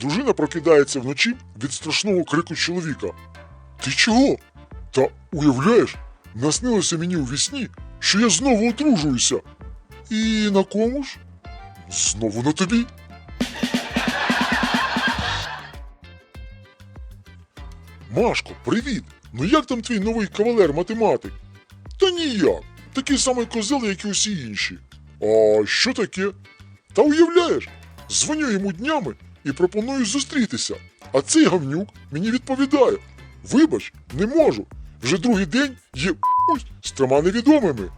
Дружина прокидається вночі від страшного крику чоловіка. Ти чого? Та уявляєш, наснилося мені у вісні, що я знову одружуюся. І на кому ж? Знову на тобі. Машко, привіт! Ну як там твій новий кавалер-математик? Та ніяк. Такий самий козел, як і усі інші. А що таке? Та уявляєш, дзвоню йому днями і пропоную зустрітися. А цей гавнюк мені відповідає: Вибач, не можу. Вже другий день є з трьома невідомими.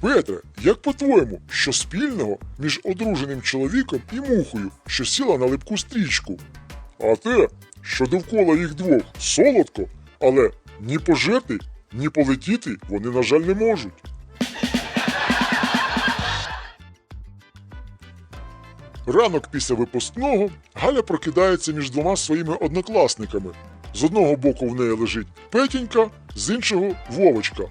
Петре, як по-твоєму, що спільного між одруженим чоловіком і мухою, що сіла на липку стрічку? А те, що довкола їх двох солодко, але ні пожерти, ні полетіти вони, на жаль, не можуть. Ранок після випускного Галя прокидається між двома своїми однокласниками. З одного боку в неї лежить Петінька, з іншого Вовочка.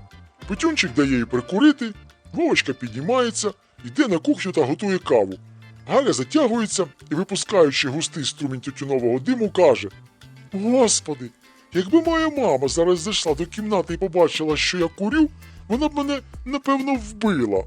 Петюнчик дає їй прикурити, Вовочка піднімається, йде на кухню та готує каву. Галя затягується і, випускаючи густий струмінь тютюнового диму, каже: Господи, якби моя мама зараз зайшла до кімнати і побачила, що я курю, вона б мене напевно вбила.